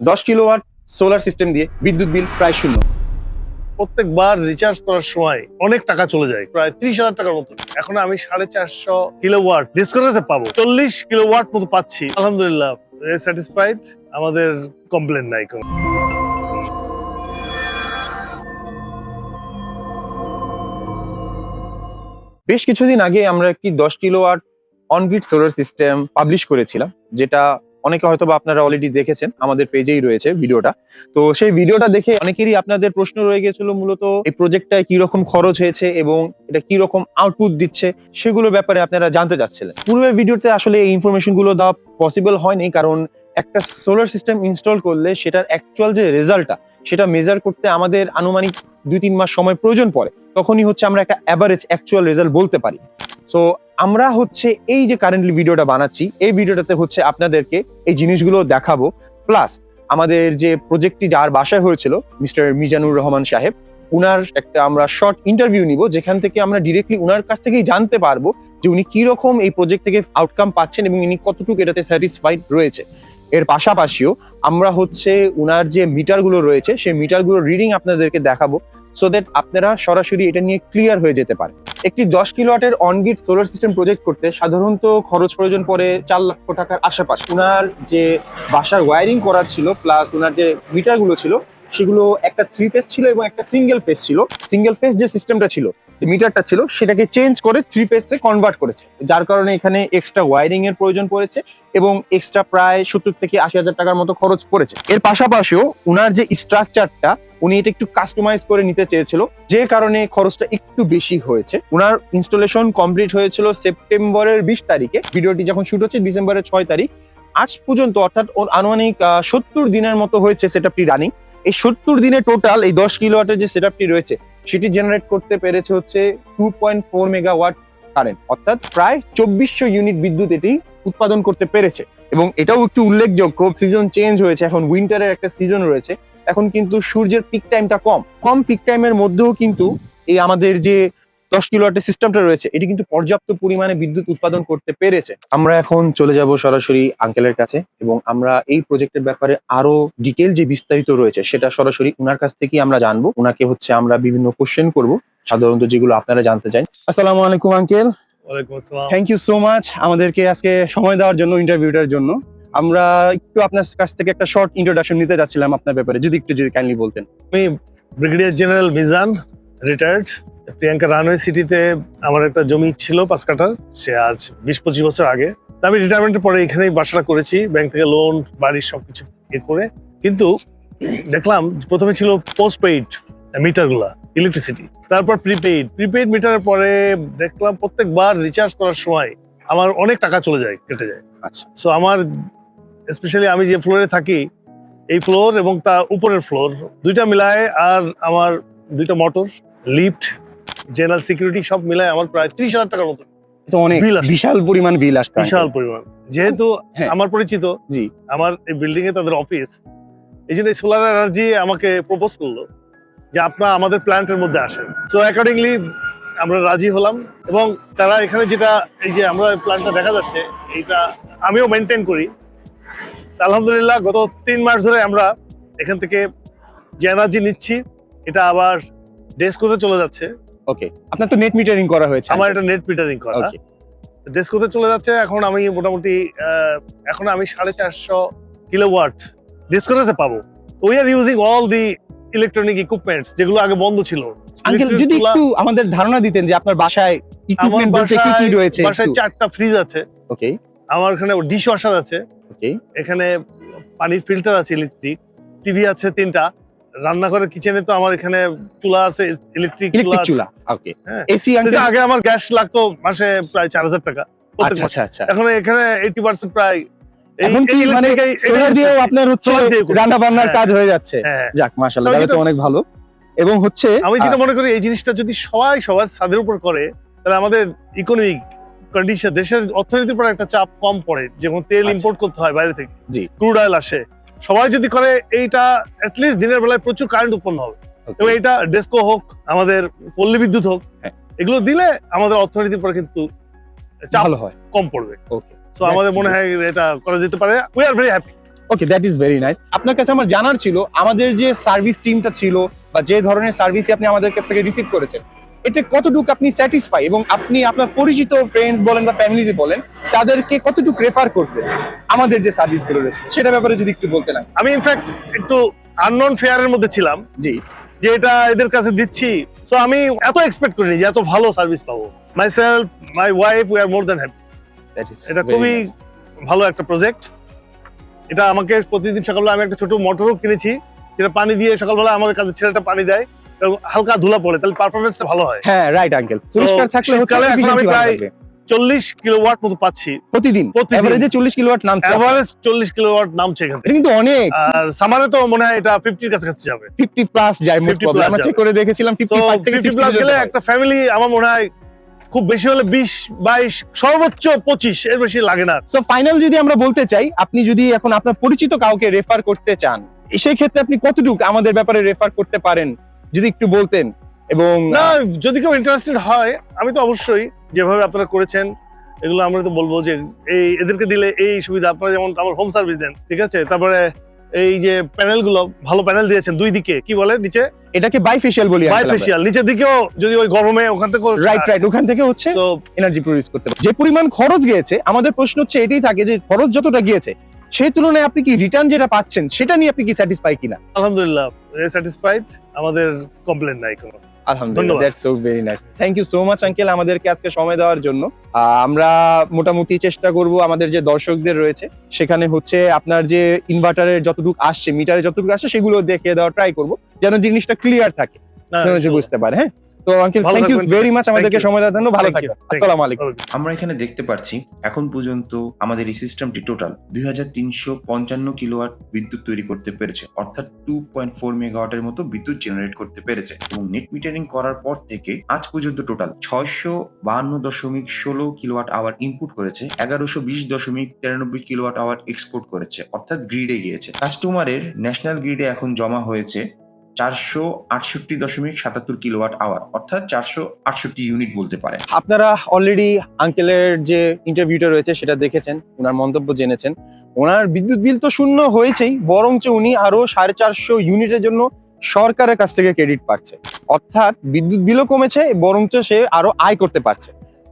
দশ kilowatt solar system দিয়ে বিদ্যুৎ বিল প্রায় শূন্য। প্রত্যেকবার রিচার্জ করার সময় অনেক টাকা চলে যায় প্রায় ত্রিশ হাজার টাকার মতো। এখন আমি সাড়ে চারশো কিলোওয়াট ডিসকাউন্টে পাবো। চল্লিশ কিলোওয়াট মতো পাচ্ছি। আলহামদুলিল্লাহ স্যাটিসফাইড আমাদের কমপ্লেন নাই কোনো। বেশ কিছুদিন আগে আমরা একটি দশ kilowatt on grid solar system publish করেছিলাম যেটা অনেকে হয়তো বা আপনারা অলরেডি দেখেছেন, আমাদের পেজেই রয়েছে ভিডিওটা। তো সেই ভিডিওটা দেখে অনেকেরই আপনাদের প্রশ্ন রয়ে গেছিল মূলত, এই প্রজেক্টটায় কি রকম খরচ হয়েছে এবং এটা কি রকম আউটপুট দিচ্ছে সেগুলোর ব্যাপারে আপনারা জানতে চাচ্ছিলেন। পূর্বের ভিডিওতে আসলে এই ইনফরমেশনগুলো দেওয়া পসিবল হয়নি, কারণ একটা সোলার সিস্টেম ইনস্টল করলে সেটার অ্যাকচুয়াল যে রেজাল্টটা সেটা মেজার করতে আমাদের আনুমানিক দুই তিন মাস সময় প্রয়োজন পড়ে। তখনই হচ্ছে আমরা একটা অ্যাভারেজ অ্যাকচুয়াল রেজাল্ট বলতে পারি। সো আমরা হচ্ছে এই যে কারেন্টলি ভিডিওটা বানাচ্ছি, এই ভিডিওটাতে হচ্ছে আপনাদেরকে এই জিনিসগুলো দেখাবো। প্লাস আমাদের যে প্রজেক্টটি যার বাসায় হয়েছিল মিস্টার মিজানুর রহমান সাহেব, উনার একটা আমরা শর্ট ইন্টারভিউ নিব, যেখান থেকে আমরা ডিরেক্টলি উনার কাছ থেকেই জানতে পারব যে উনি কি রকম এই প্রজেক্ট থেকে আউটকাম পাচ্ছেন এবং উনি কতটুকু এটাতে স্যাটিসফাইড রয়েছে। এর পাশাপাশিও আমরা হচ্ছে উনার যে মিটারগুলো রয়েছে, সেই মিটারগুলোর রিডিং আপনাদেরকে দেখাবো সো দ্যাট আপনারা সরাসরি এটা নিয়ে ক্লিয়ার হয়ে যেতে পারে একটি দশ কিলোওয়াটের on grid solar system project করতে সাধারণত খরচ প্রয়োজন পড়ে চার লক্ষ টাকার আশেপাশে। উনার যে বাসার ওয়ারিং করা ছিল প্লাস উনার যে মিটারগুলো ছিল, সেগুলো একটা থ্রি ফেস ছিল এবং একটা সিঙ্গেল ফেস ছিল। সিঙ্গেল ফেস যে সিস্টেমটা ছিল মিটারটা ছিল, সেটাকে চেঞ্জ করে থ্রি ফেসে কনভার্ট করেছে। যার কারণে এখানে এক্সট্রা ওয়ারিং এর প্রয়োজন পড়েছে এবং এক্সট্রা প্রায় সত্তর থেকে আশি হাজার টাকার মতো খরচ পড়েছে। এর পাশাপাশিও উনার যে স্ট্রাকচারটা উনি এটা একটু কাস্টমাইজ করে নিতে চেয়েছিল, যে কারণে খরচটা একটু বেশি হয়েছে। উনার ইনস্টলেশন কমপ্লিট হয়েছিল সেপ্টেম্বরের বিশ তারিখে। ভিডিওটি যখন শুট হচ্ছে ডিসেম্বরের ছয় তারিখ, আজ পর্যন্ত অর্থাৎ আনুমানিক সত্তর দিনের মতো হয়েছে সেটআপটি রানিং এই সত্তর দিনে টোটাল এই দশ কিলোওয়াটের যে সেটআপটি রয়েছে সেটি জেনারেট করতে পেরেছে হচ্ছে two point four megawatt current অর্থাৎ প্রায় চব্বিশশো ইউনিট বিদ্যুৎ এটি উৎপাদন করতে পেরেছে। এবং এটাও একটু উল্লেখযোগ্য সিজন চেঞ্জ হয়েছে, এখন উইন্টারের একটা সিজন রয়েছে। এখন কিন্তু সূর্যের পিক টাইমটা কম। কম পিক টাইমের মধ্যেও কিন্তু এই আমাদের যে দশ কিলোওয়াটের সিস্টেমটা রয়েছে এটি কিন্তু পর্যাপ্ত পরিমাণে বিদ্যুৎ উৎপাদন করতে পেরেছে। আমরা এখন চলে যাব সরাসরি আঙ্কেলের কাছে এবং আমরা এই প্রজেক্টের ব্যাপারে আরও ডিটেল যে বিস্তারিত রয়েছে সেটা সরাসরি উনার কাছ থেকেই আমরা জানব। উনাকে হচ্ছে আমরা বিভিন্ন কোশ্চেন করব সাধারণত যেগুলো আপনারা জানতে চান। আসসালামু আলাইকুম uncle. Thank you so much আমাদেরকে আজকে সময় দেওয়ার জন্য ইন্টারভিউটার জন্য। আমরা একটু আপনার কাছ থেকে একটা শর্ট ইন্ট্রোডাকশন নিতে যাচ্ছিলাম আপনার ব্যাপারে যদি একটু যদি কাইন্ডলি বলতেন। আমি brigadier general Mizan retired Priyanka runway সিটিতে আমার একটা জমি ছিল পাঁচ কাঠার সে আজ বিশ পঁচিশ বছর আগে। আমি রিটায়ারমেন্টের পরে এখানেই বাসাটা করেছি ব্যাংক থেকে লোন বাড়ির সবকিছু এ করে। কিন্তু দেখলাম প্রথমে ছিল পোস্ট পেইড মিটারগুলা ইলেকট্রিসিটি তারপর প্রিপেইড প্রিপেইড মিটারের পরে দেখলাম প্রত্যেকবার রিচার্জ করার সময় আমার অনেক টাকা চলে যায় কেটে যায়। আচ্ছা। সো আমার স্পেশালি আমি যে ফ্লোরে থাকি এই ফ্লোর এবং তার উপরের ফ্লোর দুইটা মিলায় আর আমার দুইটা মোটর লিফট জেনারেল সিকিউরিটি সব মিলায় আমার প্রায় ত্রিশ হাজার টাকার মতো। অনেক বিশাল পরিমাণ বিল আসছে বিশাল পরিমাণ। যেহেতু হ্যাঁ। আমার পরিচিত জি। আমার এই বিল্ডিং এ তাদের অফিস এই জন্য সোলার এনার্জি আমাকে প্রপোজ করল যে আপনার আমাদের প্ল্যান্টের মধ্যে আসেন। সো অ্যাকর্ডিংলি আমরা রাজি হলাম এবং তারা এখানে যেটা এই যে আমরা প্ল্যানটা দেখা যাচ্ছে এইটা আমিও মেনটেন করি। আলহামদুলিল্লাহ গত তিন মাস ধরে আমরা এখান থেকে যে এনার্জি নিচ্ছি এটা আবার ডেস্কোতে চলে যাচ্ছে। ওকে আপনার তো নেট মিটারিং করা হয়েছে আমার এটা নেট মিটারিং করা। ওকে ডেস্কোতে চলে যাচ্ছে এখন আমি মোটামুটি এখন আমি সাড়ে চারশো কিলোওয়াট ডেস্কোতে পাবো। We are using all the electronic equipments যেগুলো আগে বন্ধ ছিল। আঙ্কেল যদি একটু আমাদের ধারণা দিতেন যে আপনার বাসায় ইকুইপমেন্ট বলতে কি কি রয়েছে বাসায় চারটা ফ্রিজ আছে। ওকে আমার এখানে ডিশ ওয়াশার আছে। ওকে এখানে পানির ফিল্টার আছে ইলেকট্রিক টিভি আছে তিনটা। রান্নাঘরের কিচেনে তো আমার এখানে চুলা আছে ইলেকট্রিক চুলা ওকে হ্যাঁ। এসি আগে আমার গ্যাস লাগতো মাসে প্রায় চার হাজার টাকা আচ্ছা আচ্ছা আচ্ছা। এখন এখানে এইটি পার্সেন্ট প্রায় এই- এখন কি এই মানে সোলার দিয়েও আপনার হচ্ছে solar দিয়ে করি। রান্না বান্নার। কাজ হয়ে যাচ্ছে। যাক মাশাআল্লাহ তাহলে তো অনেক ভালো। এবং হচ্ছে আমি যেটা মনে করি এই জিনিসটা যদি সবাই সবার ছাদের উপর করে তাহলে আমাদের ইকোনমিক কন্ডিশন দেশের অর্থনীতির উপর একটা চাপ কম পড়ে। যেমন তেল আচ্ছা। ইম্পোর্ট করতে হয় বাইরে থেকে। ক্রুড অয়েল আসে। সবাই যদি করে এইটা অ্যাটলিস্ট দিনের বেলায় প্রচুর কারেন্ট উৎপন্ন হবে। এবং এটা ডেস্কো হোক আমাদের পল্লী বিদ্যুৎ হোক হ্যাঁ। এগুলো দিলে আমাদের অর্থনীতির উপর কিন্তু চাল হয়। কম পড়বে। ওকে তো আমাদের মনে হয় এটা করা যেতে পারে। We are very happy okay that is very nice আপনার কাছে আমার জানার ছিল আমাদের যে সার্ভিস টিমটা ছিল বা যে ধরনের সার্ভিস আপনি আমাদের কাছ থেকে রিসিভ করেছেন এতে কতটুকু আপনি স্যাটিসফাই এবং আপনি আপনার পরিচিত ফ্রেন্ডস বলেন বা ফ্যামিলিতে বলেন তাদেরকে কতটুকু রেফার করবেন আমাদের যে সার্ভিসগুলো রয়েছে সেটা ব্যাপারে যদি একটু বলতে না আমি ইনফ্যাক্ট একটু আননোন ফেয়ারের মধ্যে ছিলাম জি। যে এটা এদের কাছে দিচ্ছি। তো আমি এত এক্সপেক্ট করিনি যে এত ভালো সার্ভিস পাবো। Myself my wife we are more than happy এটা খুবই ভালো একটা প্রজেক্ট এটা আমাকে প্রতিদিন সকালে আমি একটা ছোট মোটরও কিনেছি। যেটা পানি দিয়ে সকালবেলা আমার কাছে ছেলেটা পানি দেয় এবং হালকা ধুলা পড়ে তাহলে পারফরমেন্সটা ভালো হয়। হ্যাঁ রাইট আঙ্কেল পরিষ্কার থাকলে হচ্ছে আমি প্রায়। চল্লিশ কিলোওয়াট মতো পাচ্ছি। প্রতিদিন। এভারেজে চল্লিশ কিলোওয়াট নামছে। অ্যাভারেজ চল্লিশ কিলোওয়াট নামছে এখান কিন্তু অনেক। আর সামারে তো মনে হয় এটা ফিফটির কাছাকাছি যাবে। ফিফটি প্লাস যায় মোস্ট প্রবলেম আমরা চেক করে দেখেছিলাম ফিফটি প্লাস গেলে একটা ফ্যামিলি আমার মনে হয় খুব বেশি হলে বিশ বাইশ সর্বোচ্চ পঁচিশ এর বেশি লাগে না। সো ফাইনাল যদি আমরা বলতে চাই আপনি যদি এখন আপনার পরিচিত কাউকে রেফার করতে চান সেই ক্ষেত্রে আপনি কতটুকু আমাদের ব্যাপারে রেফার করতে পারেন? যদি একটু বলতেন। এবং না যদি কেউ ইন্টারেস্টেড হয় আমি তো অবশ্যই যেভাবে আপনারা করেছেন এগুলো আমরা তো বলব যে এই এদেরকে দিলে এই সুবিধা আপনারা যেমন আমার হোম সার্ভিস দেন ঠিক আছে? তারপরে এই যে প্যানেলগুলো ভালো প্যানেল দিয়েছেন দুই দিকে কি বলে নিচে? এটাকে বাইফেশিয়াল বলি বাইফেশিয়াল নিচের দিকেও যদি ওই গরমে ওখান থেকে রাইট রাইট ওখান থেকে হচ্ছে এনার্জি প্রডিউস করতে যে পরিমাণ খরচ গিয়েছে আমাদের প্রশ্ন হচ্ছে এটাই থাকে যে খরচ যতটা গিয়েছে সেই তুলনায় আপনি কি রিটার্ন যেটা পাচ্ছেন সেটা নিয়ে আপনি কি স্যাটিসফাই কিনা? আলহামদুলিল্লাহ স্যাটিসফাইড আমাদের কমপ্লেন নাই কোনো। আলহামদুলিল্লাহ that's so very nice thank you so much uncle আমাদেরকে আজকে সময় দেওয়ার জন্য। আমরা মোটামুটি চেষ্টা করব আমাদের যে দর্শকদের রয়েছে সেখানে হচ্ছে আপনার যে ইনভার্টারের যতটুকু আসছে মিটারে যতটুকু আসছে সেগুলো দেওয়ার ট্রাই করব যেন জিনিসটা ক্লিয়ার থাকে। না, বুঝতে পারে হ্যাঁ? তো uncle thank you very much আমাদেরকে সময় দেওয়ার জন্য। ভালো থাকবেন। আসসালামু আলাইকুম। আমরা এখানে দেখতে পাচ্ছি এখন পর্যন্ত আমাদের এই সিস্টেমটি টোটাল দুই হাজার তিনশো পঞ্চান্ন কিলোওয়াট বিদ্যুৎ তৈরি করতে পেরেছে অর্থাৎ টু পয়েন্ট ফোর মেগাওয়াটের মতো বিদ্যুৎ জেনারেট করতে পেরেছে। এবং নেট মিটারিং করার পর থেকে আজ পর্যন্ত টোটাল ছয়শো বাহান্ন দশমিক ষোলো কিলোওয়াট আওয়ার ইনপুট করেছে এগারোশো বিশ দশমিক তিরানব্বই কিলোওয়াট আওয়ার এক্সপোর্ট করেছে অর্থাৎ গ্রিডে গিয়েছে। কাস্টমারের ন্যাশনাল গ্রিডে এখন জমা হয়েছে চারশো আটষট্টি দশমিক সাতাত্তর কিলোওয়াট আওয়ার অর্থাৎ চারশো আটষট্টি ইউনিট বলতে পারেন। আপনারা অলরেডি আঙ্কেলের যে ইন্টারভিউটা রয়েছে, সেটা দেখেছেন, ওনার মন্তব্য জেনেছেন। ওনার বিদ্যুৎ বিল তো শূন্য হয়েছেই, বরঞ্চ উনি আরও সাড়ে চারশো ইউনিটের জন্য সরকারের কাছ থেকে ক্রেডিট পাচ্ছে। অর্থাৎ বিদ্যুৎ বিলও কমেছে, বরঞ্চ সে আরও আয় করতে পারছে।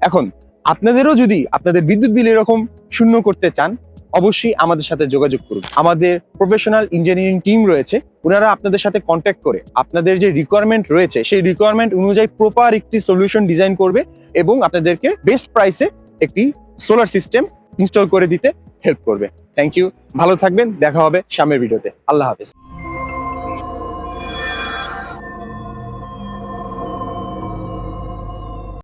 এখন, আপনাদেরও যদি আপনাদের বিদ্যুৎ বিল এরকম শূন্য করতে চান অবশ্যই আমাদের সাথে যোগাযোগ করুন। আমাদের প্রফেশনাল ইঞ্জিনিয়ারিং টিম রয়েছে, ওনারা আপনাদের সাথে কন্ট্যাক্ট করে, আপনাদের যে রিকোয়ারমেন্ট রয়েছে, সেই রিকোয়ারমেন্ট অনুযায়ী প্রপার একটি সলিউশন ডিজাইন করবে এবং আপনাদেরকে বেস্ট প্রাইসে একটি সোলার সিস্টেম ইনস্টল করে দিতে হেল্প করবে। থ্যাংক ইউ ভালো থাকবেন, দেখা হবে সামনের ভিডিওতে আল্লাহ হাফিজ।